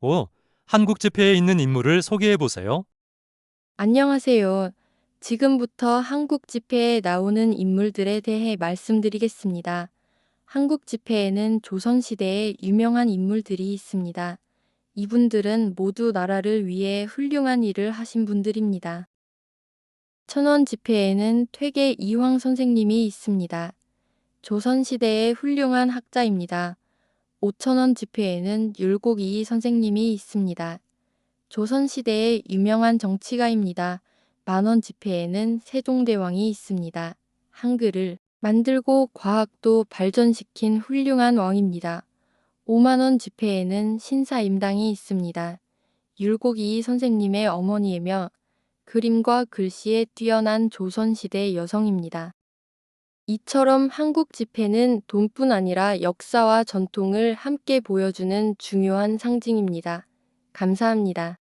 5. 한국 지폐에 있는 인물을 소개해 보세요. 안녕하세요. 지금부터 한국 지폐에 나오는 인물들에 대해 말씀드리겠습니다. 한국 지폐에는 조선시대의 유명한 인물들이 있습니다. 이분들은 모두 나라를 위해 훌륭한 일을 하신 분들입니다. 천원 지폐에는 퇴계 이황 선생님이 있습니다. 조선시대의 훌륭한 학자입니다. 5천원 지폐에는 율곡 이이 선생님이 있습니다. 조선시대의 유명한 정치가입니다. 만원 지폐에는 세종대왕이 있습니다. 한글을 만들고 과학도 발전시킨 훌륭한 왕입니다. 5만원 지폐에는 신사임당이 있습니다. 율곡 이이 선생님의 어머니이며 그림과 글씨에 뛰어난 조선시대 여성입니다. 이처럼 한국 지폐는 돈뿐 아니라 역사와 전통을 함께 보여주는 중요한 상징입니다. 감사합니다.